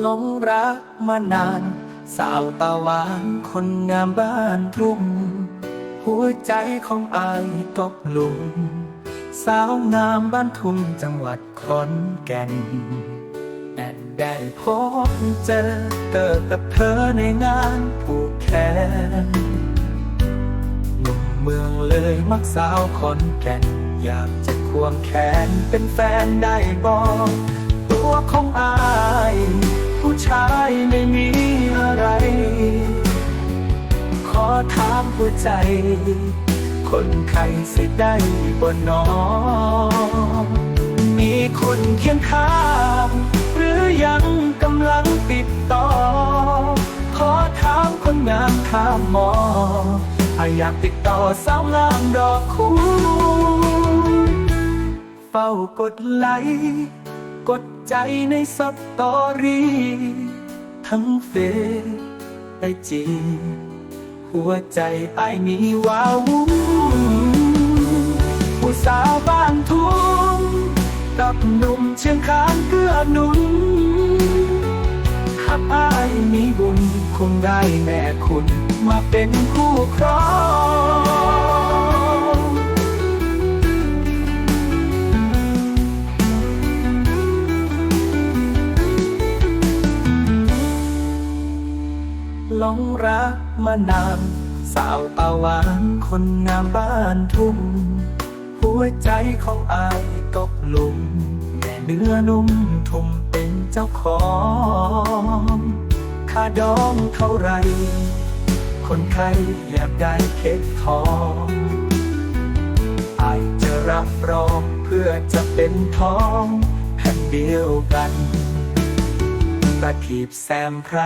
หลงรักมานาน สาวตาหวานคนงามบ้านทุ่ง หัวใจของอายตกหลุม สาวงามบ้านทุ่งจังหวัดขอนแก่นแอนได้พบเจอเกิดกับเธอในงานผูกแขนหนุ่มเมืองเลยมักสาวขอนแก่น อยากจะควงแขนเป็นแฟนได้บอกตัวของอายผู้ชาย ไม่มีอะไร ขอถามหัวใจ คนไข้สิได้บนนอมีคนเคียงข้างหรือยังกำลังติดต่อ ขอถามคนงามข้ามหมอถ้าอยากติดต่อสาวงามดอกคูเฝ้ากดไลค์กดใจในสตอรี่ ทั้งเฟซไอจีหัวใจไอ้มีว้าวุ้นผู้สาวบ้านทุ่งกับหนุ่มเชียงคานเกื้อหนุนหักอ้ายมีบุญคงได้แม่คุณมาเป็นคู่ครอง หลงรักมานานสาวตาหวานคนงามบ้านทุ่ง หัวใจของอายตกหลุมแม่เนื้อนุ่มทุ่มเป็นเจ้าของค่าดองเท่าไร คนไข้อยากได้เพชรทองอายจะรับรองเพื่อจะเป็นทองแผ่นเดียวกันประทีบแซมไพร